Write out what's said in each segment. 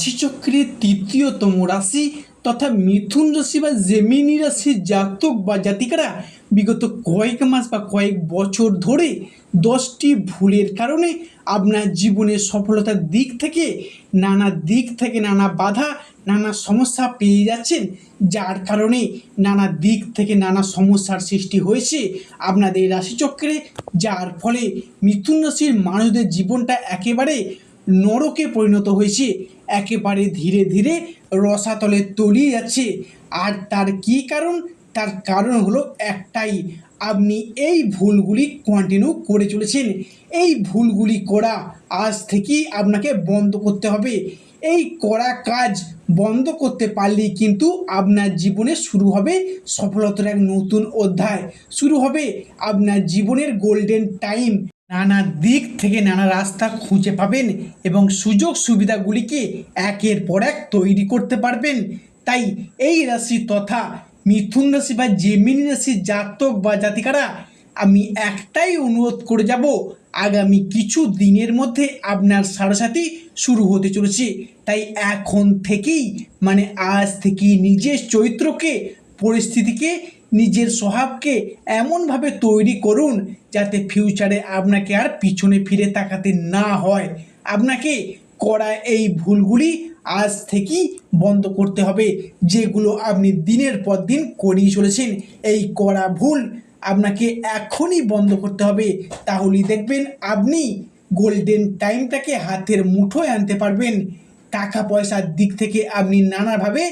রাশিচক্রের তৃতীয়তম রাশি তথা মিথুন রাশি বা জেমিনি রাশির জাতক বা জাতিকারা বিগত কয়েক মাস বা কয়েক বছর ধরে দশটি ভুলের কারণে আপনার জীবনের সফলতার দিক থেকে, নানা দিক থেকে নানা বাধা, নানা সমস্যা পেয়ে যাচ্ছেন। যার কারণে নানা দিক থেকে নানা সমস্যার সৃষ্টি হয়েছে আপনাদের রাশিচক্রে। যার ফলে মিথুন রাশির মানুষদের জীবনটা একেবারে নরকে পরিণত হয়েছে। একেবারে ধীরে ধীরে রসাতলে তলিয়ে যাচ্ছে। আর তার কী কারণ? তার কারণ হলো একটাই, আপনি এই ভুলগুলি কন্টিনিউ করে চলেছেন। এই ভুলগুলি করা আজ থেকেই আপনাকে বন্ধ করতে হবে। এই করা কাজ বন্ধ করতে পারলেই কিন্তু আপনার জীবনে শুরু হবে সফলতার এক নতুন অধ্যায়। শুরু হবে আপনার জীবনের গোল্ডেন টাইম নানা দিক থেকে নানা রাস্তা খুঁজে পাবেন এবং সুযোগ সুবিধাগুলিকে একের পর এক তৈরি করতে পারবেন। তাই এই রাশি তথা মিথুন রাশি বা জেমিনি রাশির জাতক বা জাতিকারা, আমি একটাই অনুরোধ করে যাব, আগামী কিছু দিনের মধ্যে আপনার সারাসাথী শুরু হতে চলেছে। তাই এখন থেকেই মানে আজ থেকেই নিজের চরিত্রকে, পরিস্থিতিকে নিজের স্বভাবকে এমনভাবে তৈরি করুন যাতে ফিউচারে আপনাকে আর পিছনে ফিরে তাকাতে না হয়। আপনাকে করা এই ভুলগুলি আজ থেকেই বন্ধ করতে হবে, যেগুলো আপনি দিনের পর দিন করেই চলেছেন। এই করা ভুল আপনাকে এখনই বন্ধ করতে হবে। তাহলেই দেখবেন আপনি গোল্ডেন টাইমটাকে হাতের মুঠোয় আনতে পারবেন। টাকা পয়সার দিক থেকে আপনি নানাভাবে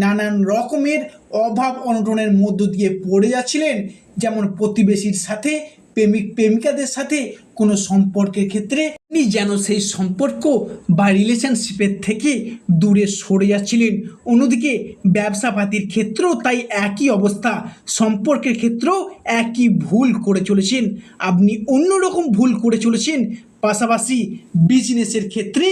নানান রকমের অভাব অনটনের মধ্য দিয়ে পড়ে যাচ্ছিলেন। যেমন প্রতিবেশীর সাথে, প্রেমিক প্রেমিকাদের সাথে, কোনো সম্পর্কের ক্ষেত্রে। আপনি যেন সেই সম্পর্ক বা রিলেশনশিপের থেকে দূরে সরে যাচ্ছিলেন। অন্যদিকে ব্যবসাপাতির ক্ষেত্রেও তাই একই অবস্থা। সম্পর্কের ক্ষেত্রেও একই ভুল করে চলেছেন। আপনি অন্যরকম ভুল করে চলেছেন পাশাপাশি বিজনেসের ক্ষেত্রে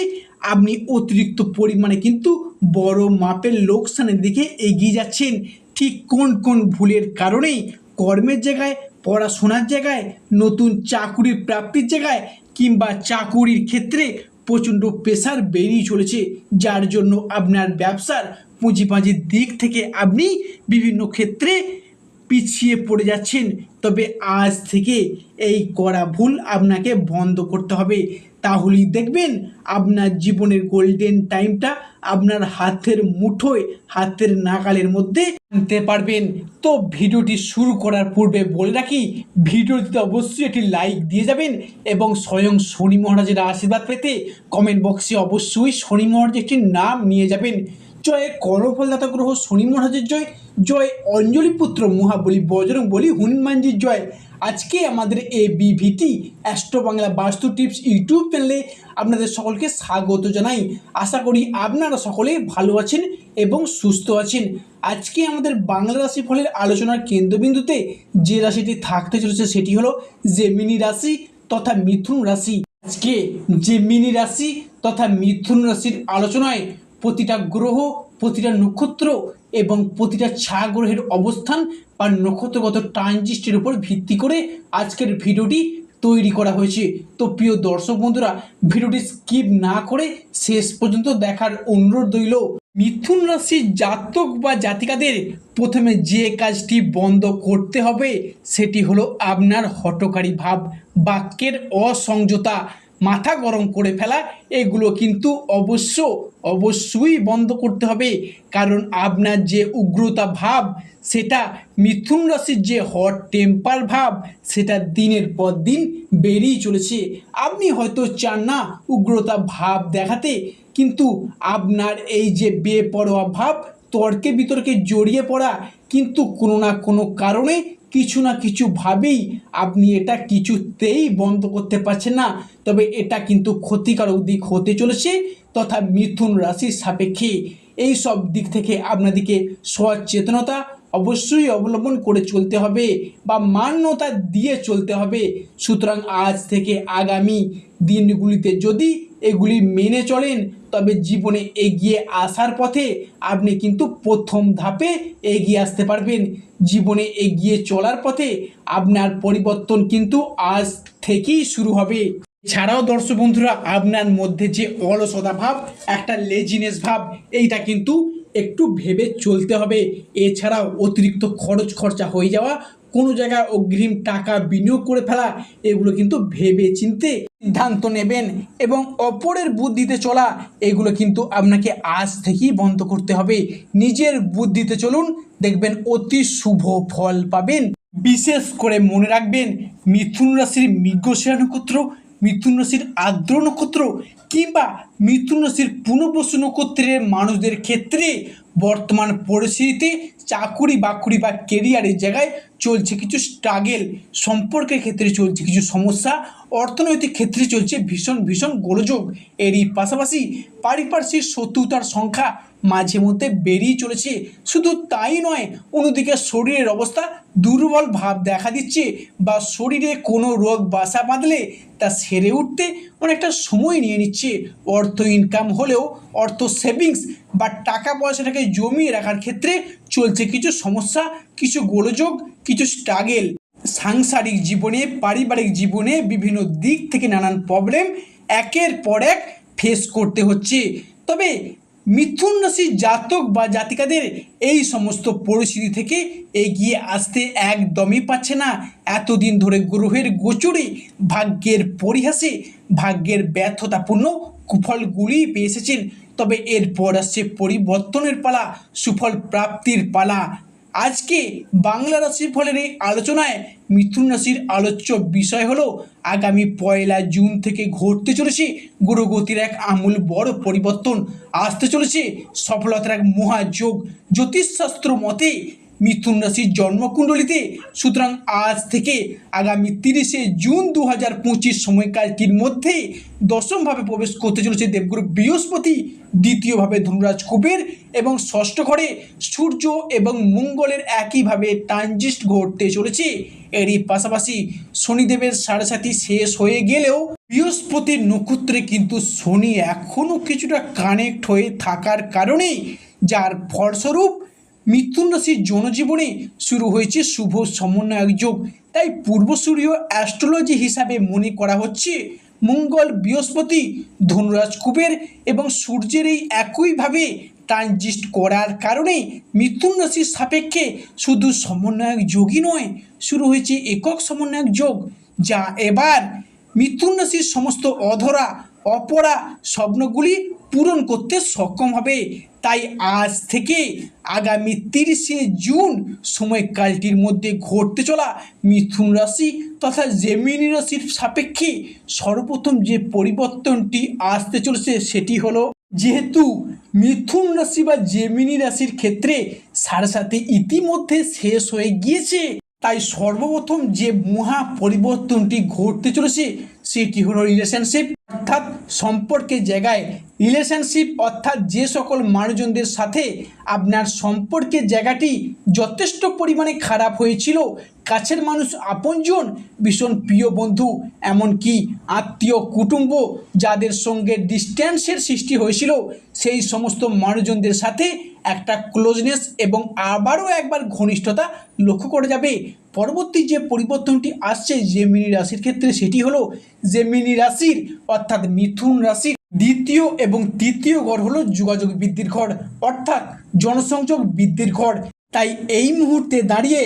আপনি অতিরিক্ত পরিমাণে কিন্তু বড় মাপের লোকসানের দিকে এগিয়ে যাচ্ছেন। ঠিক কোন কোন ভুলের কারণেই কর্মের জায়গায়, পড়াশোনার জায়গায়, নতুন চাকুরির প্রাপ্তির জায়গায় কিংবা চাকুরির ক্ষেত্রে প্রচণ্ড প্রেশার বেরিয়ে চলেছে। যার জন্য আপনার ব্যবসার পুঁজিপাঁজির দিক থেকে আপনি বিভিন্ন ক্ষেত্রে পিছিয়ে পড়ে যাচ্ছেন। তবে আজ থেকে এই করা ভুল আপনাকে বন্ধ করতে হবে। তাহলেই দেখবেন আপনার জীবনের গোল্ডেন টাইমটা আপনার হাতের মুঠোয়, হাতের নাগালের মধ্যে আনতে পারবেন। তো ভিডিওটি শুরু করার পূর্বে বলে রাখি, ভিডিওটিতে অবশ্যই একটি লাইক দিয়ে যাবেন এবং স্বয়ং শনি মহারাজের আশীর্বাদ পেতে কমেন্ট বক্সে অবশ্যই শনি মহারাজের একটি নাম নিয়ে যাবেন। জয় কর্মফলদাতা গ্রহ শনি মহারাজের জয় জয় অঞ্জলি পুত্র মহাবলী বজরং বলি হনুমানজির জয়। আজকে আমাদের এ বিভিটি অ্যাস্ট্রো বাংলা বাস্তু টিপস ইউটিউব চ্যানেলে আপনাদের সকলকে স্বাগত জানাই। আশা করি আপনারা সকলে ভালো আছেন এবং সুস্থ আছেন। আজকে আমাদের বাংলা রাশি ফলের আলোচনার কেন্দ্রবিন্দুতে যে রাশিটি থাকতে চলেছে সেটি হলো জেমিনি রাশি তথা মিথুন রাশি। আজকে জেমিনি রাশি তথা মিথুন রাশির আলোচনায় প্রতিটা গ্রহ, প্রতিটা নক্ষত্র এবং প্রতিটা ছা গ্রহের অবস্থান বা নক্ষত্রগত ট্রানজিস্টের উপর ভিত্তি করে আজকের ভিডিওটি তৈরি করা হয়েছে। তো প্রিয় দর্শক বন্ধুরা, ভিডিওটি স্কিপ না করে শেষ পর্যন্ত দেখার অনুরোধ রইল, মিথুন রাশির জাতক বা জাতিকাদের প্রথমে যে কাজটি বন্ধ করতে হবে, সেটি হলো আপনার হটকারী ভাব, বাক্যের অসংযতা। মাথা গরম করে ফেলা, এগুলো কিন্তু অবশ্য, অবশ্যই বন্ধ করতে হবে। কারণ আপনার যে উগ্রতা ভাব, সেটা মিথুন রাশির যে হট টেম্পার ভাব, সেটা দিনের পর দিন বেড়েই চলেছে। আপনি হয়তো চান না উগ্রতা ভাব দেখাতে, কিন্তু আপনার এই যে বেপরোয়া ভাব, তর্কে বিতর্কে জড়িয়ে পড়া কিন্তু কোনো না কোনো কারণে কিছু না কিছুভাবেই আপনি এটা কিছুতেই বন্ধ করতে পারছেন না। তবে এটা কিন্তু ক্ষতিকারক দিক হতে চলেছে তথা মিথুন রাশির সাপেক্ষে। এই সব দিক থেকে আপনাদেরকে সচেতনতা অবশ্যই অবলম্বন করে চলতে হবে বা মান্যতা দিয়ে চলতে হবে। সুতরাং আজ থেকে আগামী দিনগুলিতে যদি এগুলি মেনে চলেন, তবে জীবনে এগিয়ে আসার পথে আপনি কিন্তু প্রথম ধাপে এগিয়ে আসতে পারবেন। জীবনে এগিয়ে চলার পথে আপনার পরিবর্তন কিন্তু আজ থেকেই শুরু হবে। ছাড়াও দর্শক বন্ধুরা, আপনার মধ্যে যে অলসতা ভাব একটা লেজিনেস ভাব, এইটা কিন্তু একটু ভেবে চলতে হবে। এছাড়াও অতিরিক্ত খরচ খরচা হয়ে যাওয়া, কোনো জায়গায় অগ্রিম টাকা বিনিয়োগ করে ফেলা, এগুলো কিন্তু ভেবে চিনতে সিদ্ধান্ত নেবেন এবং অপরের বুদ্ধিতে চলা, এগুলো কিন্তু আপনাকে আজ থেকেই বন্ধ করতে হবে। নিজের বুদ্ধিতে চলুন, দেখবেন অতি শুভ ফল পাবেন। বিশেষ করে মনে রাখবেন, মিথুন রাশির মৃগশিরা নক্ষত্র মিথুন রাশির আর্দ্র নক্ষত্র কিংবা মিথুন রাশির পুনর্বসু নক্ষত্রের মানুষদের ক্ষেত্রে বর্তমান পরিস্থিতিতে চাকুরি বাকুরি বা কেরিয়ারের জায়গায় চলছে কিছু স্ট্রাগেল সম্পর্কের ক্ষেত্রে চলছে কিছু সমস্যা, অর্থনৈতিক ক্ষেত্রে চলছে ভীষণ ভীষণ গোলযোগ। এরই পাশাপাশি পারিপার্শ্বিক শত্রুতার সংখ্যা মাঝে মধ্যে বেরিয়ে চলেছে। শুধু তাই নয়, অন্যদিকে শরীরের অবস্থা দুর্বল ভাব দেখা দিচ্ছে বা শরীরে কোনো রোগ বাসা বাঁধলে তা সেরে উঠতে অনেকটা সময় নিয়ে নিচ্ছে। অর্থ ইনকাম হলেও অর্থ সেভিংস বা টাকা পয়সাটাকে জমিয়ে রাখার ক্ষেত্রে চলছে কিছু সমস্যা, কিছু গোলযোগ, কিছু স্ট্রাগেল সাংসারিক জীবনে, পারিবারিক জীবনে বিভিন্ন দিক থেকে নানান প্রবলেম একের পর এক ফেস করতে হচ্ছে। তবে মিথুন জাতক বা জাতিকাদের এই সমস্ত পরিস্থিতি থেকে এগিয়ে আসতে একদমই পাচ্ছে না। এতদিন ধরে গ্রহের গোচরে ভাগ্যের পরিহাসে ভাগ্যের ব্যর্থতাপূর্ণ কুফলগুলি পেয়ে এসেছেন। তবে এরপর আসছে পরিবর্তনের পালা, সুফল প্রাপ্তির পালা। আজকে বাংলা রাশির ফলের এই আলোচনায় মিথুন রাশির আলোচ্য বিষয় হলো আগামী পয়লা জুন থেকে ঘটতে চলেছে গুরুগতির এক আমূল বড় পরিবর্তন। আসতে চলেছে সফলতার এক মহাযোগ। জ্যোতিষশাস্ত্র মতে মিথুন রাশির জন্মকুণ্ডলিতে। সুতরাং আজ থেকে আগামী তিরিশে জুন দু হাজার পঁচিশ সময়কালটির মধ্যে দশমভাবে প্রবেশ করতে চলেছে দেবগুরু বৃহস্পতি, দ্বিতীয়ভাবে ধনুরাজ কুবের এবং ষষ্ঠ ঘরে সূর্য এবং মঙ্গলের একইভাবে ট্রানজিস্ট ঘটতে চলেছে। এরই পাশাপাশি শনিদেবের সাড়ে সাথী শেষ হয়ে গেলেও বৃহস্পতির নক্ষত্রে কিন্তু শনি এখনও কিছুটা কানেক্ট হয়ে থাকার কারণে যার ফলস্বরূপ মিথুন রাশির জনজীবনে শুরু হয়েছে শুভ সমন্বয়ক যোগ। তাই পূর্বসূরীয় অ্যাস্ট্রোলজি হিসাবে মনে করা হচ্ছে মঙ্গল, বৃহস্পতি, ধনুরাজ কুবের এবং সূর্যের এই একইভাবে ট্রানজিস্ট করার কারণে মিথুন রাশির সাপেক্ষে শুধু সমন্বয়ক যোগই নয়, শুরু হয়েছে একক সমন্বয়ক যোগ, যা এবার মিথুন রাশির সমস্ত অধরা, অপরা স্বপ্নগুলি পূরণ করতে সক্ষম হবে। তাই আজ থেকে আগামী তিরিশে জুন সময়কালটির মধ্যে ঘটতে চলা মিথুন রাশি তথা জেমিনি রাশির সাপেক্ষে সর্বপ্রথম যে পরিবর্তনটি আসতে চলেছে সেটি হলো যেহেতু মিথুন রাশি বা জেমিনি রাশির ক্ষেত্রে সাড়ে সাথে ইতিমধ্যে শেষ হয়ে গিয়েছে, তাই সর্বপ্রথম যে মহা পরিবর্তনটি ঘটতে চলেছে সেটি হলো রিলেশনশিপ অর্থাৎ সম্পর্কের জায়গায় রিলেশনশিপ অর্থাৎ যে সকল মানুষজনদের সাথে আপনার সম্পর্কের জায়গাটি যথেষ্ট পরিমাণে খারাপ হয়েছিল কাছের মানুষ আপনজন ভীষণ প্রিয় বন্ধু, এমনকি আত্মীয় কুটুম্ব যাদের সঙ্গে ডিস্ট্যান্সের সৃষ্টি হয়েছিল, সেই সমস্ত মানুষজনদের সাথে একটা ক্লোজনেস এবং আবারও একবার ঘনিষ্ঠতা লক্ষ্য করা যাবে। পরবর্তী যে পরিবর্তনটি আসছে জেমিনি রাশির ক্ষেত্রে, সেটি হলো জেমিনি রাশির, অর্থাৎ মিথুন রাশির দ্বিতীয় এবং তৃতীয় ঘর হলো যোগাযোগ বৃদ্ধির ঘর, অর্থাৎ জনসংযোগ বৃদ্ধির ঘর। তাই এই মুহূর্তে দাঁড়িয়ে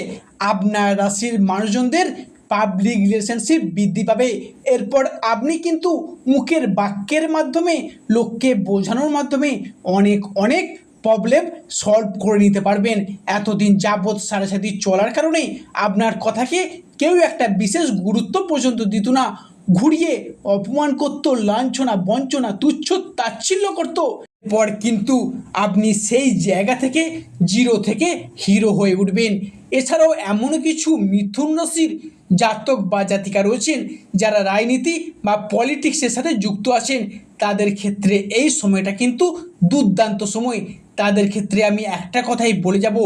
আপনার রাশির মানুষজনদের পাবলিক রিলেশনশিপ বৃদ্ধি পাবে। এরপর আপনি কিন্তু মুখের বাক্যের মাধ্যমে, লোককে বোঝানোর মাধ্যমে অনেক অনেক প্রবলেম সলভ করে নিতে পারবেন। এতদিন যাবৎ সাড়ে সাথে চলার কারণে আপনার কথাকে কেউ একটা বিশেষ গুরুত্ব পর্যন্ত দিত না। ঘুরিয়ে অপমান করত, লাঞ্ছনা, বঞ্চনা, তুচ্ছ, তাচ্ছিল্য করত। পর কিন্তু আপনি সেই জায়গা থেকে জিরো থেকে হিরো হয়ে উঠবেন। এছাড়াও এমন কিছু মিথুন রাশির জাতক বা জাতিকা রয়েছেন যারা রাজনীতি বা পলিটিক্সের সাথে যুক্ত আছেন। তাদের ক্ষেত্রে এই সময়টা কিন্তু দুর্দান্ত সময়। তাদের ক্ষেত্রে আমি একটা কথাই বলে যাব,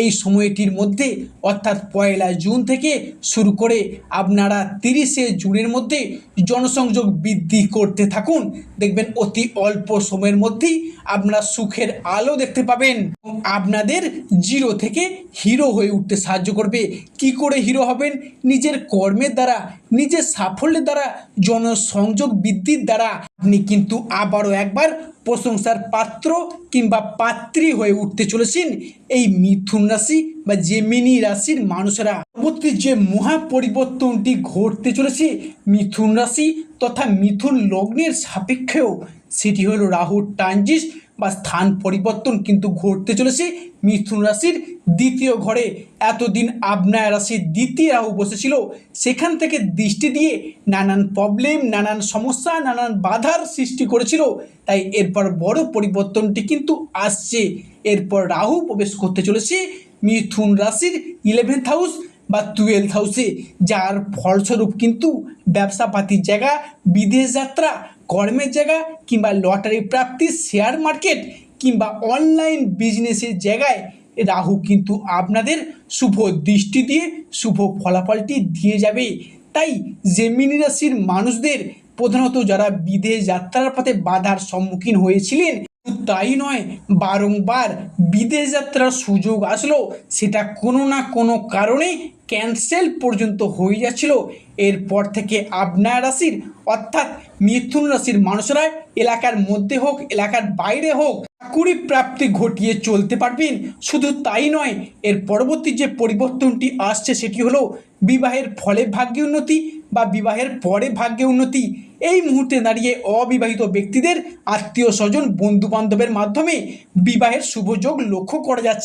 এই সময়টির মধ্যে, অর্থাৎ পয়লা জুন থেকে শুরু করে আপনারা তিরিশে জুনের মধ্যে জনসংযোগ বৃদ্ধি করতে থাকুন। দেখবেন অতি অল্প সময়ের মধ্যেই আপনারা সুখের আলো দেখতে পাবেন। আপনাদের জিরো থেকে হিরো হয়ে উঠতে সাহায্য করবে। কি করে হিরো হবেন? নিজের কর্মের দ্বারা নিজের সাফল্যের দ্বারা, জনসংযোগ বৃদ্ধির দ্বারা আপনি কিন্তু আবারও একবার প্রশংসার পাত্র কিংবা পাত্রী হয়ে উঠতে চলেছেন। এই মিথুন রাশি বা জেমিনি রাশির মানুষেরা পরবর্তী যে মহা পরিবর্তনটি ঘটতে চলেছে মিথুন রাশি তথা মিথুন লগ্নের সাপেক্ষেও, সেটি হলো রাহুর ট্রানজিট বা স্থান পরিবর্তন কিন্তু ঘটতে চলেছে। মিথুন রাশির দ্বিতীয় ঘরে। এতদিন আবনায় রাশির দ্বিতীয় রাহু বসেছিল। সেখান থেকে দৃষ্টি দিয়ে নানান প্রবলেম নানান সমস্যা, নানান বাধার সৃষ্টি করেছিল। তাই এরপর বড় পরিবর্তনটি কিন্তু আসছে। এরপর রাহু প্রবেশ করতে চলেছে মিথুন রাশির ইলেভেন্থ হাউস বা টুয়েলভ হাউসে যার ফলস্বরূপ কিন্তু ব্যবসাপাতির জায়গা, বিদেশ যাত্রা কর্মের জায়গা কিংবা লটারি প্রাপ্তি শেয়ার মার্কেট কিংবা অনলাইন বিজনেসের জায়গায় রাহু কিন্তু আপনাদের শুভ দৃষ্টি দিয়ে, শুভ ফলাফলটি দিয়ে যাবে। তাই জেমিনি রাশির মানুষদের, প্রধানত যারা বিদেশ যাত্রার পথে বাধার সম্মুখীন হয়েছিলেন তাই নয়, বারংবার বিদেশ যাত্রার সুযোগ আসলো, সেটা কোনো না কোনো কারণে ক্যান্সেল পর্যন্ত হয়ে যাচ্ছিল। এরপর থেকে আপনার রাশির, অর্থাৎ মিথুন রাশির মানুষরা এলাকার মধ্যে হোক, এলাকার বাইরে হোক চাকুরি প্রাপ্তি ঘটিয়ে চলতে পারবেন। শুধু তাই নয়, এর পরবর্তী যে পরিবর্তনটি আসছে সেটি হলো বিবাহের ফলে ভাগ্যে উন্নতি বা বিবাহের পরে ভাগ্যে উন্নতি। এই মুহূর্তে দাঁড়িয়ে অবিবাহিত ব্যক্তিদের আত্মীয় স্বজন বন্ধু বান্ধবের মাধ্যমে বিবাহের শুভযোগ লক্ষ্য করা যাচ্ছে।